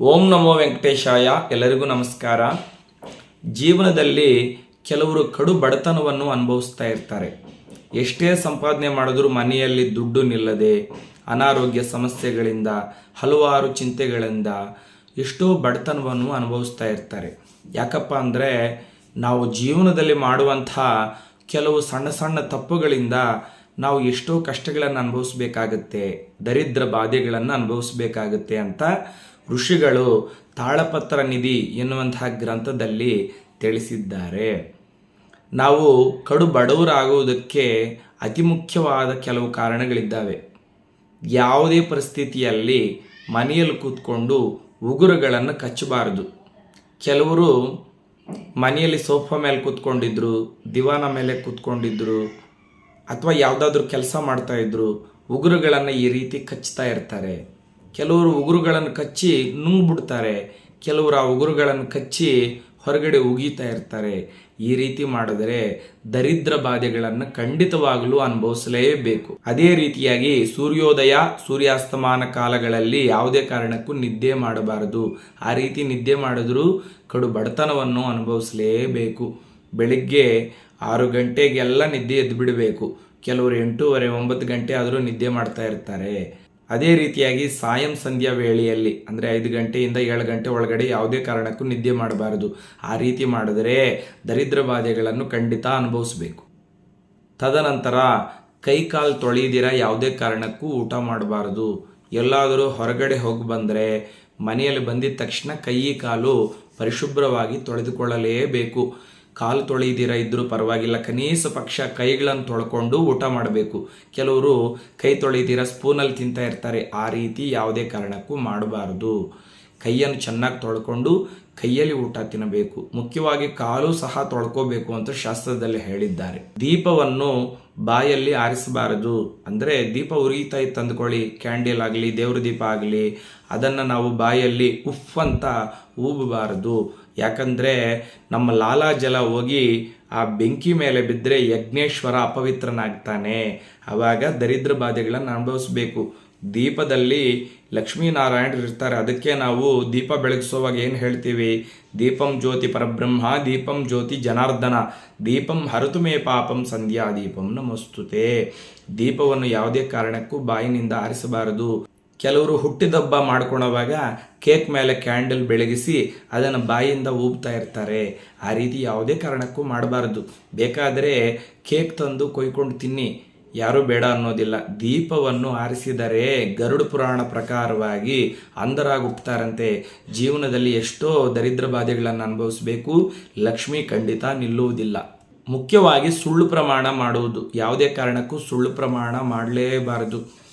ಓಂ ನಮೋ ವೆಂಕಟೇಶಾಯ, ಎಲ್ಲರಿಗೂ ನಮಸ್ಕಾರ. ಜೀವನದಲ್ಲಿ ಕೆಲವರು ಕಡು ಬಡತನವನ್ನು ಅನುಭವಿಸ್ತಾ ಇರ್ತಾರೆ. ಎಷ್ಟೇ ಸಂಪಾದನೆ ಮಾಡಿದ್ರೂ ಮನೆಯಲ್ಲಿ ದುಡ್ಡು ನಿಲ್ಲದೆ, ಅನಾರೋಗ್ಯ ಸಮಸ್ಯೆಗಳಿಂದ, ಹಲವಾರು ಚಿಂತೆಗಳಿಂದ ಎಷ್ಟೋ ಬಡತನವನ್ನು ಅನುಭವಿಸ್ತಾ ಇರ್ತಾರೆ. ಯಾಕಪ್ಪ ಅಂದರೆ, ನಾವು ಜೀವನದಲ್ಲಿ ಮಾಡುವಂಥ ಕೆಲವು ಸಣ್ಣ ಸಣ್ಣ ತಪ್ಪುಗಳಿಂದ ನಾವು ಎಷ್ಟೋ ಕಷ್ಟಗಳನ್ನು ಅನುಭವಿಸ್ಬೇಕಾಗತ್ತೆ, ದರಿದ್ರ ಬಾಧೆಗಳನ್ನು ಅನುಭವಿಸ್ಬೇಕಾಗತ್ತೆ ಅಂತ ಋಷಿಗಳು ತಾಳಪತ್ರ ನಿಧಿ ಎನ್ನುವಂತಹ ಗ್ರಂಥದಲ್ಲಿ ತಿಳಿಸಿದ್ದಾರೆ. ನಾವು ಕಡು ಬಡವರಾಗುವುದಕ್ಕೆ ಅತಿ ಮುಖ್ಯವಾದ ಕೆಲವು ಕಾರಣಗಳಿದ್ದಾವೆ. ಯಾವುದೇ ಪರಿಸ್ಥಿತಿಯಲ್ಲಿ ಮನೆಯಲ್ಲಿ ಕೂತ್ಕೊಂಡು ಉಗುರುಗಳನ್ನು ಕಚ್ಚಬಾರದು. ಕೆಲವರು ಮನೆಯಲ್ಲಿ ಸೋಫಾ ಮೇಲೆ ಕೂತ್ಕೊಂಡಿದ್ರು, ದಿವಾನ ಮೇಲೆ ಕೂತ್ಕೊಂಡಿದ್ರು, ಅಥವಾ ಯಾವುದಾದ್ರೂ ಕೆಲಸ ಮಾಡ್ತಾಯಿದ್ರು ಉಗುರುಗಳನ್ನು ಈ ರೀತಿ ಕಚ್ತಾ ಇರ್ತಾರೆ. ಕೆಲವರು ಉಗುರುಗಳನ್ನು ಕಚ್ಚಿ ನುಂಗ್ಬಿಡ್ತಾರೆ, ಕೆಲವರು ಆ ಉಗುರುಗಳನ್ನು ಕಚ್ಚಿ ಹೊರಗಡೆ ಉಗೀತಾ ಇರ್ತಾರೆ. ಈ ರೀತಿ ಮಾಡಿದರೆ ದರಿದ್ರ ಬಾಧೆಗಳನ್ನು ಖಂಡಿತವಾಗಲೂ ಅನುಭವಿಸಲೇಬೇಕು. ಅದೇ ರೀತಿಯಾಗಿ ಸೂರ್ಯೋದಯ, ಸೂರ್ಯಾಸ್ತಮಾನ ಕಾಲಗಳಲ್ಲಿ ಯಾವುದೇ ಕಾರಣಕ್ಕೂ ನಿದ್ದೆ ಮಾಡಬಾರದು. ಆ ರೀತಿ ನಿದ್ದೆ ಮಾಡಿದ್ರೂ ಕಡು ಬಡತನವನ್ನು ಅನುಭವಿಸಲೇಬೇಕು. ಬೆಳಿಗ್ಗೆ ಆರು ಗಂಟೆಗೆಲ್ಲ ನಿದ್ದೆ ಎದ್ದು ಬಿಡಬೇಕು ಕೆಲವರು ಎಂಟೂವರೆ, ಒಂಬತ್ತು ಗಂಟೆ ಆದರೂ ನಿದ್ದೆ ಮಾಡ್ತಾ ಇರ್ತಾರೆ. ಅದೇ ರೀತಿಯಾಗಿ ಸಾಯಂ ಸಂಧ್ಯಾ ವೇಳೆಯಲ್ಲಿ, ಅಂದರೆ ಐದು ಗಂಟೆಯಿಂದ ಏಳು ಗಂಟೆ ಒಳಗಡೆ ಯಾವುದೇ ಕಾರಣಕ್ಕೂ ನಿದ್ದೆ ಮಾಡಬಾರದು. ಆ ರೀತಿ ಮಾಡಿದರೆ ದರಿದ್ರ ಬಾಧೆಗಳನ್ನು ಖಂಡಿತ ಅನುಭವಿಸಬೇಕು. ತದನಂತರ ಕೈಕಾಲು ತೊಳೆಯದಿರ ಯಾವುದೇ ಕಾರಣಕ್ಕೂ ಊಟ ಮಾಡಬಾರದು. ಎಲ್ಲಾದರೂ ಹೊರಗಡೆ ಹೋಗಿ ಬಂದರೆ ಮನೆಯಲ್ಲಿ ಬಂದಿದ ತಕ್ಷಣ ಕೈ ಕಾಲು ಪರಿಶುಭ್ರವಾಗಿ ತೊಳೆದುಕೊಳ್ಳಲೇಬೇಕು. ಕಾಲು ತೊಳೆಯದಿರ ಇದ್ರೂ ಪರವಾಗಿಲ್ಲ. ಕನೀಸ ಪಕ್ಷ ಕೈಗಳನ್ನು ತೊಳ್ಕೊಂಡು ಊಟ ಮಾಡಬೇಕು. ಕೆಲವರು ಕೈ ತೊಳೆಯದಿರ ಸ್ಪೂನಲ್ಲಿ ತಿಂತಾ ಇರ್ತಾರೆ. ಆ ರೀತಿ ಯಾವುದೇ ಕಾರಣಕ್ಕೂ ಮಾಡಬಾರದು. ಕೈಯನ್ನು ಚೆನ್ನಾಗಿ ತೊಳ್ಕೊಂಡು ಕೈಯಲ್ಲಿ ಊಟ ತಿನ್ನಬೇಕು, ಮುಖ್ಯವಾಗಿ ಕಾಲು ಸಹ ತೊಳ್ಕೋಬೇಕು ಅಂತ ಶಾಸ್ತ್ರದಲ್ಲಿ ಹೇಳಿದ್ದಾರೆ. ದೀಪವನ್ನು ಬಾಯಲ್ಲಿ ಆರಿಸಬಾರದು ಅಂದರೆ ದೀಪ ಉರಿತಾ ಇತ್ತು ಅಂದ್ಕೊಳ್ಳಿ, ಕ್ಯಾಂಡಲ್ ಆಗಲಿ, ದೇವ್ರ ದೀಪ ಆಗಲಿ, ಅದನ್ನು ನಾವು ಬಾಯಲ್ಲಿ ಉಫ್ ಅಂತ ಊಬಬಾರದು. ಯಾಕಂದರೆ ನಮ್ಮ ಲಾಲಾಜಲ ಹೋಗಿ ಆ ಬೆಂಕಿ ಮೇಲೆ ಬಿದ್ದರೆ ಯಜ್ಞೇಶ್ವರ ಅಪವಿತ್ರನಾಗ್ತಾನೆ. ಆವಾಗ ದರಿದ್ರ ಬಾಧೆಗಳನ್ನು ಅನುಭವಿಸ್ಬೇಕು. ದೀಪದಲ್ಲಿ ಲಕ್ಷ್ಮೀನಾರಾಯಣರು ಇರ್ತಾರೆ ಅದಕ್ಕೆ ನಾವು ದೀಪ ಬೆಳಗಿಸುವಾಗ ಏನು ಹೇಳ್ತೀವಿ? ದೀಪಂ ಜ್ಯೋತಿ ಪರಬ್ರಹ್ಮ, ದೀಪಂ ಜ್ಯೋತಿ ಜನಾರ್ದನ, ದೀಪಂ ಹರತುಮೇ ಪಾಪಂ ಸಂಧ್ಯಾ ದೀಪಂ ನಮಸ್ತುತೆ. ದೀಪವನ್ನು ಯಾವುದೇ ಕಾರಣಕ್ಕೂ ಬಾಯಿನಿಂದ ಆರಿಸಬಾರದು. ಕೆಲವರು ಹುಟ್ಟಿದಬ್ಬ ಮಾಡ್ಕೊಳ್ಳೋವಾಗ ಕೇಕ್ ಮೇಲೆ ಕ್ಯಾಂಡಲ್ ಬೆಳಗಿಸಿ ಅದನ್ನು ಬಾಯಿಯಿಂದ ಊಬ್ತಾ ಇರ್ತಾರೆ. ಆ ರೀತಿ ಯಾವುದೇ ಕಾರಣಕ್ಕೂ ಮಾಡಬಾರದು. ಬೇಕಾದರೆ ಕೇಕ್ ತಂದು ಕೊಯ್ಕೊಂಡು ತಿನ್ನಿ. ಯಾರೂ ಬೇಡ ಅನ್ನೋದಿಲ್ಲ. ದೀಪವನ್ನು ಆರಿಸಿದರೆ ಗರುಡ ಪುರಾಣ ಪ್ರಕಾರವಾಗಿ ಅಂಧರಾಗಿ ಜೀವನದಲ್ಲಿ ಎಷ್ಟೋ ದರಿದ್ರ ಬಾಧೆಗಳನ್ನು ಅನುಭವಿಸಬೇಕು. ಲಕ್ಷ್ಮಿ ಖಂಡಿತ ನಿಲ್ಲುವುದಿಲ್ಲ. ಮುಖ್ಯವಾಗಿ ಸುಳ್ಳು ಪ್ರಮಾಣ ಮಾಡುವುದು. ಯಾವುದೇ ಕಾರಣಕ್ಕೂ ಸುಳ್ಳು ಪ್ರಮಾಣ ಮಾಡಲೇಬಾರದು.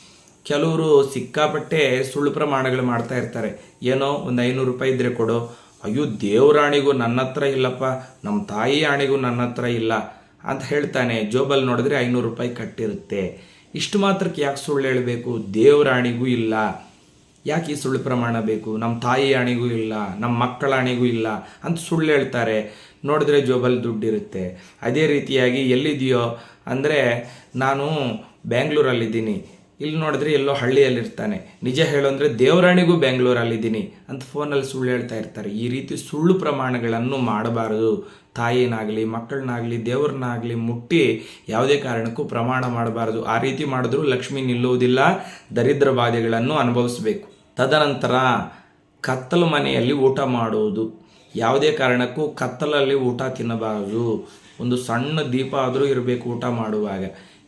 ಕೆಲವರು ಸಿಕ್ಕಾಪಟ್ಟೆ ಸುಳ್ಳು ಪ್ರಮಾಣಗಳು ಮಾಡ್ತಾ ಇರ್ತಾರೆ. ಏನೋ ಒಂದು ಐನೂರು ರೂಪಾಯಿ ಇದ್ರೆ ಕೊಡು. ಅಯ್ಯೋ ದೇವರಾಣಿಗೂ ನನ್ನ ಹತ್ರ ಇಲ್ಲಪ್ಪ. ನಮ್ಮ ತಾಯಿ ಆಣಿಗೂ ನನ್ನ ಹತ್ರ ಇಲ್ಲ. ಅಂತ ಹೇಳ್ತಾನೆ. ಜೋಬಲ್ ನೋಡಿದ್ರೆ ಐನೂರು ರೂಪಾಯಿ ಕಟ್ಟಿರುತ್ತೆ. ಇಷ್ಟು ಮಾತ್ರಕ್ಕೆ ಯಾಕೆ ಸುಳ್ಳು ಹೇಳಬೇಕು? ದೇವರಾಣಿಗೂ ಇಲ್ಲ. ಯಾಕೆ ಈ ಸುಳ್ಳು ಪ್ರಮಾಣ ಬೇಕು? ನಮ್ಮ ತಾಯಿ ಆಣಿಗೂ ಇಲ್ಲ, ನಮ್ಮ ಮಕ್ಕಳ ಆಣಿಗೂ ಇಲ್ಲ ಅಂತ ಸುಳ್ಳು ಹೇಳ್ತಾರೆ. ನೋಡಿದ್ರೆ ಜೋಬಲ್ ದುಡ್ಡಿರುತ್ತೆ. ಅದೇ ರೀತಿಯಾಗಿ ಎಲ್ಲಿದೆಯೋ, ಅಂದರೆ ನಾನು ಬ್ಯಾಂಗ್ಳೂರಲ್ಲಿದ್ದೀನಿ. ಇಲ್ಲಿ ನೋಡಿದ್ರೆ ಎಲ್ಲೋ ಹಳ್ಳಿಯಲ್ಲಿರ್ತಾನೆ. ನಿಜ ಹೇಳು ಅಂದರೆ ದೇವರಾಣಿಗೂ ಬೆಂಗಳೂರಲ್ಲಿದ್ದೀನಿ ಅಂತ ಫೋನಲ್ಲಿ ಸುಳ್ಳು ಹೇಳ್ತಾ ಇರ್ತಾರೆ. ಈ ರೀತಿ ಸುಳ್ಳು ಪ್ರಮಾಣಗಳನ್ನು ಮಾಡಬಾರದು. ತಾಯಿನಾಗಲಿ ಮಕ್ಕಳನ್ನಾಗಲಿ, ದೇವರನ್ನಾಗಲಿ ಮುಟ್ಟಿ ಯಾವುದೇ ಕಾರಣಕ್ಕೂ ಪ್ರಮಾಣ ಮಾಡಬಾರದು. ಆ ರೀತಿ ಮಾಡಿದ್ರೂ ಲಕ್ಷ್ಮಿ ನಿಲ್ಲುವುದಿಲ್ಲ, ದರಿದ್ರ ಬಾಧೆಗಳನ್ನು ಅನುಭವಿಸಬೇಕು. ತದನಂತರ ಕತ್ತಲು ಮನೆಯಲ್ಲಿ ಊಟ ಮಾಡುವುದು. ಯಾವುದೇ ಕಾರಣಕ್ಕೂ ಕತ್ತಲಲ್ಲಿ ಊಟ ತಿನ್ನಬಾರದು. ಒಂದು ಸಣ್ಣ ದೀಪ ಆದರೂ ಇರಬೇಕು ಊಟ ಮಾಡುವಾಗ.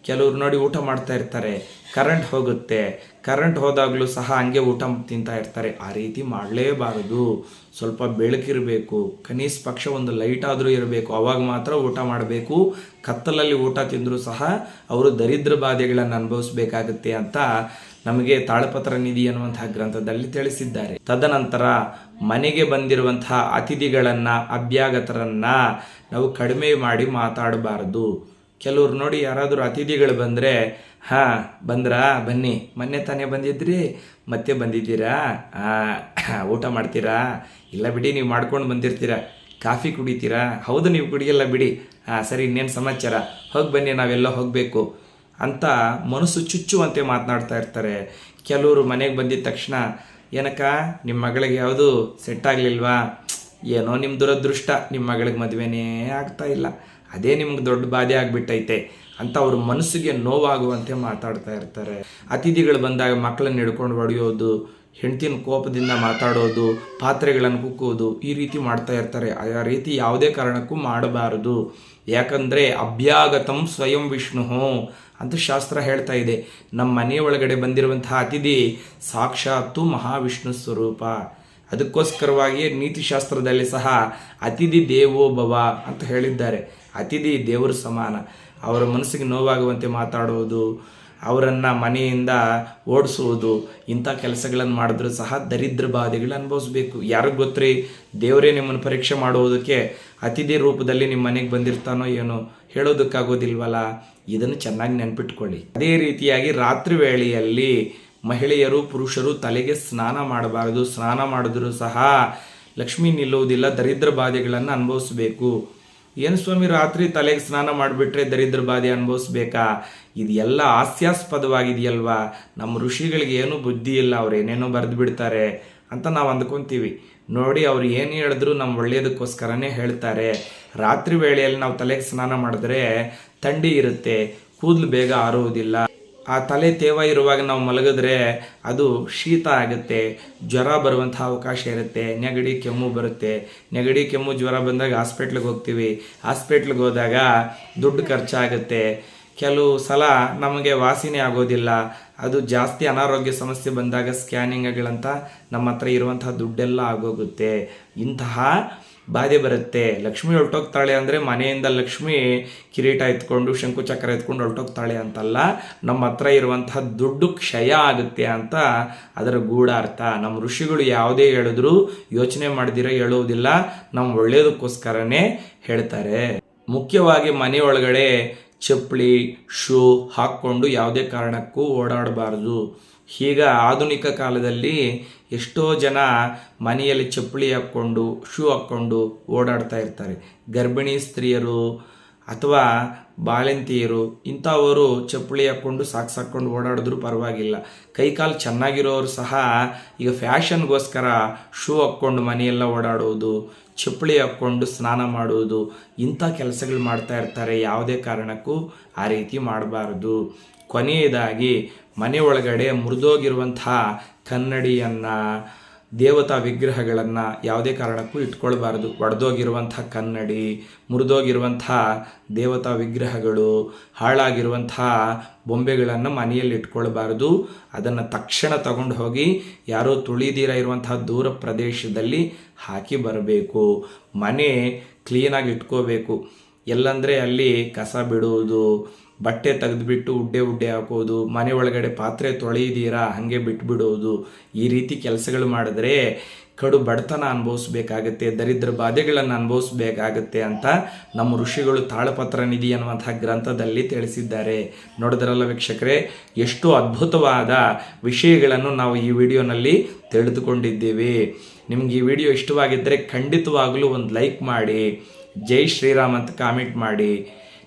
ಕೆಲವರು ನೋಡಿ ಊಟ ಮಾಡ್ತಾ ಇರ್ತಾರೆ ಕರೆಂಟ್ ಹೋಗುತ್ತೆ ಕರೆಂಟ್ ಹೋದಾಗಲೂ ಸಹ ಹಂಗೆ ಊಟ ತಿಂತಾ ಇರ್ತಾರೆ. ಆ ರೀತಿ ಮಾಡಲೇಬಾರದು. ಸ್ವಲ್ಪ ಬೆಳಕಿರಬೇಕು ಕನಿಷ್ಠ ಪಕ್ಷ ಒಂದು ಲೈಟ್ ಆದರೂ ಇರಬೇಕು, ಅವಾಗ ಮಾತ್ರ ಊಟ ಮಾಡಬೇಕು. ಕತ್ತಲಲ್ಲಿ ಊಟ ತಿಂದರೂ ಸಹ ಅವರು ದರಿದ್ರ ಬಾಧೆಗಳನ್ನು ಅನುಭವಿಸಬೇಕಾಗುತ್ತೆ ಅಂತ ನಮಗೆ ತಾಳಪತ್ರ ನಿಧಿ ಅನ್ನುವಂತಹ ಗ್ರಂಥದಲ್ಲಿ ತಿಳಿಸಿದ್ದಾರೆ. ತದನಂತರ ಮನೆಗೆ ಬಂದಿರುವಂತಹ ಅತಿಥಿಗಳನ್ನು, ಅಭ್ಯಾಗತರನ್ನು ನಾವು ಕಡಿಮೆ ಮಾಡಿ ಮಾತಾಡಬಾರದು. ಕೆಲವ್ರು ನೋಡಿ ಯಾರಾದರೂ ಅತಿಥಿಗಳು ಬಂದರೆ, ಹಾಂ, ಬಂದ್ರಾ? ಬನ್ನಿ. ಮೊನ್ನೆ ತಾನೇ ಬಂದಿದ್ರಿ? ಮತ್ತೆ ಬಂದಿದ್ದೀರಾ? ಊಟ ಮಾಡ್ತೀರಾ? ಇಲ್ಲ ಬಿಡಿ, ನೀವು ಮಾಡ್ಕೊಂಡು ಬಂದಿರ್ತೀರಾ. ಕಾಫಿ ಕುಡಿತೀರಾ? ಹೌದು, ನೀವು ಕುಡಿಯಲ್ಲ ಬಿಡಿ. ಹಾಂ ಸರಿ, ಇನ್ನೇನು ಸಮಾಚಾರ? ಹೋಗಿ ಬನ್ನಿ, ನಾವೆಲ್ಲ ಹೋಗಬೇಕು. ಅಂತ ಮನಸ್ಸು ಚುಚ್ಚುವಂತೆ ಮಾತನಾಡ್ತಾ ಇರ್ತಾರೆ. ಕೆಲವರು ಮನೆಗೆ ಬಂದಿದ ತಕ್ಷಣ, ಏನಕ್ಕ ನಿಮ್ಮ ಮಗಳಿಗೆ ಯಾವುದು ಸೆಟ್ ಆಗಲಿಲ್ವಾ? ಏನೋ ನಿಮ್ಮ ದುರದೃಷ್ಟ. ನಿಮ್ಮ ಮಗಳಿಗೆ ಮದುವೆನೇ ಆಗ್ತಾ ಇಲ್ಲ. ಅದೇ ನಿಮ್ಗೆ ದೊಡ್ಡ ಬಾಧೆ ಆಗಿಬಿಟ್ಟೈತೆ ಅಂತ ಅವ್ರ ಮನಸ್ಸಿಗೆ ನೋವಾಗುವಂತೆ ಮಾತಾಡ್ತಾ ಇರ್ತಾರೆ. ಅತಿಥಿಗಳು ಬಂದಾಗ ಮಕ್ಕಳನ್ನ ಹಿಡ್ಕೊಂಡು ಹೊಡೆಯೋದು, ಹೆಂಡ್ತಿನ ಕೋಪದಿಂದ ಮಾತಾಡೋದು, ಪಾತ್ರೆಗಳನ್ನು ಕುಕ್ಕೋದು ಈ ರೀತಿ ಮಾಡ್ತಾ ಇರ್ತಾರೆ. ಆ ರೀತಿ ಯಾವುದೇ ಕಾರಣಕ್ಕೂ ಮಾಡಬಾರದು. ಯಾಕಂದರೆ ಅಭ್ಯಾಗತಂ ಸ್ವಯಂ ವಿಷ್ಣು ಅಂತ ಶಾಸ್ತ್ರ ಹೇಳ್ತಾ ಇದೆ. ನಮ್ಮ ಮನೆ ಒಳಗಡೆ ಬಂದಿರುವಂತಹ ಅತಿಥಿ ಸಾಕ್ಷಾತ್ತು ಮಹಾವಿಷ್ಣು ಸ್ವರೂಪ. ಅದಕ್ಕೋಸ್ಕರವಾಗಿ ನೀತಿಶಾಸ್ತ್ರದಲ್ಲಿ ಸಹ ಅತಿಥಿ ದೇವೋ ಭವ ಅಂತ ಹೇಳಿದ್ದಾರೆ. ಅತಿಥಿ ದೇವರ ಸಮಾನ. ಅವರ ಮನಸ್ಸಿಗೆ ನೋವಾಗುವಂತೆ ಮಾತಾಡುವುದು, ಅವರನ್ನು ಮನೆಯಿಂದ ಓಡಿಸುವುದು, ಇಂಥ ಕೆಲಸಗಳನ್ನು ಮಾಡಿದ್ರೂ ಸಹ ದರಿದ್ರ ಬಾಧೆಗಳು ಅನುಭವಿಸ್ಬೇಕು. ಯಾರಿಗೆ ಗೊತ್ತ್ರಿ? ದೇವರೇ ನಿಮ್ಮನ್ನು ಪರೀಕ್ಷೆ ಮಾಡುವುದಕ್ಕೆ ಅತಿಥಿ ರೂಪದಲ್ಲಿ ನಿಮ್ಮ ಮನೆಗೆ ಬಂದಿರ್ತಾನೋ ಏನೋ ಹೇಳೋದಕ್ಕಾಗೋದಿಲ್ವಲ್ಲ? ಇದನ್ನು ಚೆನ್ನಾಗಿ ನೆನ್ಪಿಟ್ಕೊಳ್ಳಿ. ಅದೇ ರೀತಿಯಾಗಿ ರಾತ್ರಿ ವೇಳೆಯಲ್ಲಿ ಮಹಿಳೆಯರು, ಪುರುಷರು ತಲೆಗೆ ಸ್ನಾನ ಮಾಡಬಾರದು. ಸ್ನಾನ ಮಾಡಿದರೂ ಸಹ ಲಕ್ಷ್ಮಿ ನಿಲ್ಲುವುದಿಲ್ಲ, ದರಿದ್ರ ಬಾಧೆಗಳನ್ನು ಅನುಭವಿಸಬೇಕು. ಏನು ಸ್ವಾಮಿ, ರಾತ್ರಿ ತಲೆಗೆ ಸ್ನಾನ ಮಾಡಿಬಿಟ್ರೆ ದರಿದ್ರ ಬಾಧೆ ಅನುಭವಿಸ್ಬೇಕಾ? ಇದು ಎಲ್ಲ ಹಾಸ್ಯಾಸ್ಪದವಾಗಿದೆಯಲ್ವಾ? ನಮ್ಮ ಋಷಿಗಳಿಗೆ ಏನೂ ಬುದ್ಧಿ ಇಲ್ಲ, ಅವ್ರು ಏನೇನೋ ಬರೆದು ಬಿಡ್ತಾರೆ ಅಂತ ನಾವು ಅಂದ್ಕೊತೀವಿ. ನೋಡಿ, ಅವ್ರು ಏನು ಹೇಳಿದ್ರು ನಮ್ಮ ಒಳ್ಳೆಯದಕ್ಕೋಸ್ಕರನೇ ಹೇಳ್ತಾರೆ. ರಾತ್ರಿ ವೇಳೆಯಲ್ಲಿ ನಾವು ತಲೆಗೆ ಸ್ನಾನ ಮಾಡಿದ್ರೆ ಥಂಡಿ ಇರುತ್ತೆ, ಕೂದಲು ಬೇಗ ಆರುವುದಿಲ್ಲ ಆ ತಲೆ ತೇವ ಇರುವಾಗ ನಾವು ಮಲಗಿದ್ರೆ ಅದು ಶೀತ ಆಗುತ್ತೆ, ಜ್ವರ ಬರುವಂಥ ಅವಕಾಶ ಇರುತ್ತೆ, ನೆಗಡಿ, ಕೆಮ್ಮು ಬರುತ್ತೆ. ನೆಗಡಿ, ಕೆಮ್ಮು, ಜ್ವರ ಬಂದಾಗ ಹಾಸ್ಪಿಟ್ಲಿಗೆ ಹೋಗ್ತೀವಿ. ಹಾಸ್ಪಿಟ್ಲಿಗೆ ಹೋದಾಗ ದುಡ್ಡು ಖರ್ಚಾಗುತ್ತೆ. ಕೆಲವು ಸಲ ನಮಗೆ ವಾಸಿನೇ ಆಗೋದಿಲ್ಲ. ಅದು ಜಾಸ್ತಿ ಅನಾರೋಗ್ಯ ಸಮಸ್ಯೆ ಬಂದಾಗ ಸ್ಕ್ಯಾನಿಂಗ್ಗಳಂತ ನಮ್ಮ ಹತ್ರ ಇರುವಂತಹ ದುಡ್ಡೆಲ್ಲ ಆಗೋಗುತ್ತೆ. ಇಂತಹ ಬಾಧೆ ಬರುತ್ತೆ. ಲಕ್ಷ್ಮಿ ಹೊರಟೋಗ್ತಾಳೆ ಅಂದರೆ ಮನೆಯಿಂದ ಲಕ್ಷ್ಮಿ ಕಿರೀಟ ಎತ್ಕೊಂಡು ಶಂಕುಚಕ್ರ ಎತ್ಕೊಂಡು ಹೊರಟೋಗ್ತಾಳೆ ಅಂತಲ್ಲ. ನಮ್ಮ ಹತ್ರ ಇರುವಂತಹ ದುಡ್ಡು ಕ್ಷಯ ಆಗುತ್ತೆ ಅಂತ ಅದರ ಗೂಢಾರ್ಥ. ನಮ್ಮ ಋಷಿಗಳು ಯಾವುದೇ ಹೇಳಿದ್ರು, ಯೋಚನೆ ಮಾಡ್ದಿರ ಹೇಳುವುದಿಲ್ಲ. ನಮ್ಮ ಒಳ್ಳೆಯದಕ್ಕೋಸ್ಕರನೇ ಹೇಳ್ತಾರೆ. ಮುಖ್ಯವಾಗಿ ಮನೆ ಒಳಗಡೆ ಚಪ್ಪಲಿ, ಶೂ ಹಾಕ್ಕೊಂಡು ಯಾವುದೇ ಕಾರಣಕ್ಕೂ ಓಡಾಡಬಾರ್ದು. ಈಗ ಆಧುನಿಕ ಕಾಲದಲ್ಲಿ ಎಷ್ಟೋ ಜನ ಮನೆಯಲ್ಲಿ ಚಪ್ಪಲಿ ಹಾಕ್ಕೊಂಡು ಶೂ ಹಾಕ್ಕೊಂಡು ಓಡಾಡ್ತಾ ಇರ್ತಾರೆ. ಗರ್ಭಿಣಿ ಸ್ತ್ರೀಯರು ಅಥವಾ ಬಾಳೆಂತಿಯರು, ಇಂಥವರು ಚಪ್ಪಲಿ ಹಾಕ್ಕೊಂಡು ಸಾಕ್ಸ್ ಹಾಕ್ಕೊಂಡು ಓಡಾಡಿದ್ರು ಪರವಾಗಿಲ್ಲ. ಕೈಕಾಲು ಚೆನ್ನಾಗಿರೋರು ಸಹ ಈಗ ಫ್ಯಾಷನ್ಗೋಸ್ಕರ ಶೂ ಹಾಕ್ಕೊಂಡು ಮನೆಯೆಲ್ಲ ಓಡಾಡೋದು, ಚಪ್ಪಲಿ ಹಾಕ್ಕೊಂಡು ಸ್ನಾನ ಮಾಡುವುದು, ಇಂಥ ಕೆಲಸಗಳು ಮಾಡ್ತಾ ಇರ್ತಾರೆ. ಯಾವುದೇ ಕಾರಣಕ್ಕೂ ಆ ರೀತಿ ಮಾಡಬಾರ್ದು. ಕೊನೆಯದಾಗಿ ಮನೆ ಒಳಗಡೆ ಮುರಿದೋಗಿರುವಂತಹ ಕನ್ನಡಿಯನ್ನು ದೇವತಾ ವಿಗ್ರಹಗಳನ್ನು ಯಾವುದೇ ಕಾರಣಕ್ಕೂ ಇಟ್ಕೊಳ್ಬಾರ್ದು. ಒಡೆದೋಗಿರುವಂಥ ಕನ್ನಡಿ, ಮುರಿದೋಗಿರುವಂಥ ದೇವತಾ ವಿಗ್ರಹಗಳು, ಹಾಳಾಗಿರುವಂಥ ಬೊಂಬೆಗಳನ್ನು ಮನೆಯಲ್ಲಿ ಇಟ್ಕೊಳ್ಬಾರ್ದು. ಅದನ್ನು ತಕ್ಷಣ ತಗೊಂಡು ಹೋಗಿ ಯಾರೋ ತುಳಿದಿರ ಇರುವಂತಹ ದೂರ ಪ್ರದೇಶದಲ್ಲಿ ಹಾಕಿ ಬರಬೇಕು. ಮನೆ ಕ್ಲೀನಾಗಿ ಇಟ್ಕೋಬೇಕು. ಎಲ್ಲಂದರೆ ಅಲ್ಲಿ ಕಸ ಬಿಡುವುದು ಬಟ್ಟೆ ತೆಗೆದುಬಿಟ್ಟು ಉಡ್ಡೆ ಉಡ್ಡೆ ಹಾಕೋದು, ಮನೆ ಒಳಗಡೆ ಪಾತ್ರೆ ತೊಳೆಯಿದ್ದೀರಾ ಹಾಗೆ ಬಿಟ್ಬಿಡೋದು, ಈ ರೀತಿ ಕೆಲಸಗಳು ಮಾಡಿದ್ರೆ ಕಡು ಬಡತನ ಅನುಭವಿಸ್ಬೇಕಾಗತ್ತೆ, ದರಿದ್ರ ಬಾಧೆಗಳನ್ನು ಅನುಭವಿಸ್ಬೇಕಾಗತ್ತೆ ಅಂತ ನಮ್ಮ ಋಷಿಗಳು ತಾಳಪತ್ರ ನಿಧಿ ಅನ್ನುವಂಥ ಗ್ರಂಥದಲ್ಲಿ ತಿಳಿಸಿದ್ದಾರೆ. ನೋಡಿದ್ರಲ್ಲ ವೀಕ್ಷಕರೇ, ಎಷ್ಟು ಅದ್ಭುತವಾದ ವಿಷಯಗಳನ್ನು ನಾವು ಈ ವಿಡಿಯೋನಲ್ಲಿ ತಿಳಿದುಕೊಂಡಿದ್ದೇವೆ. ನಿಮ್ಗೆ ಈ ವಿಡಿಯೋ ಇಷ್ಟವಾಗಿದ್ದರೆ ಖಂಡಿತವಾಗಲೂ ಒಂದು ಲೈಕ್ ಮಾಡಿ, ಜೈ ಶ್ರೀರಾಮ್ ಅಂತ ಕಾಮೆಂಟ್ ಮಾಡಿ.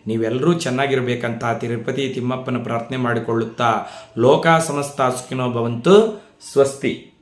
ನೀವೆಲ್ಲರೂ ಚೆನ್ನಾಗಿರಬೇಕಂತ ತಿರುಪತಿ ತಿಮ್ಮಪ್ಪನ ಪ್ರಾರ್ಥನೆ ಮಾಡಿಕೊಳ್ಳುತ್ತಾ ಲೋಕ ಸಮಸ್ತ ಸುಖಿನೋ ಭವಂತು ಸ್ವಸ್ತಿ.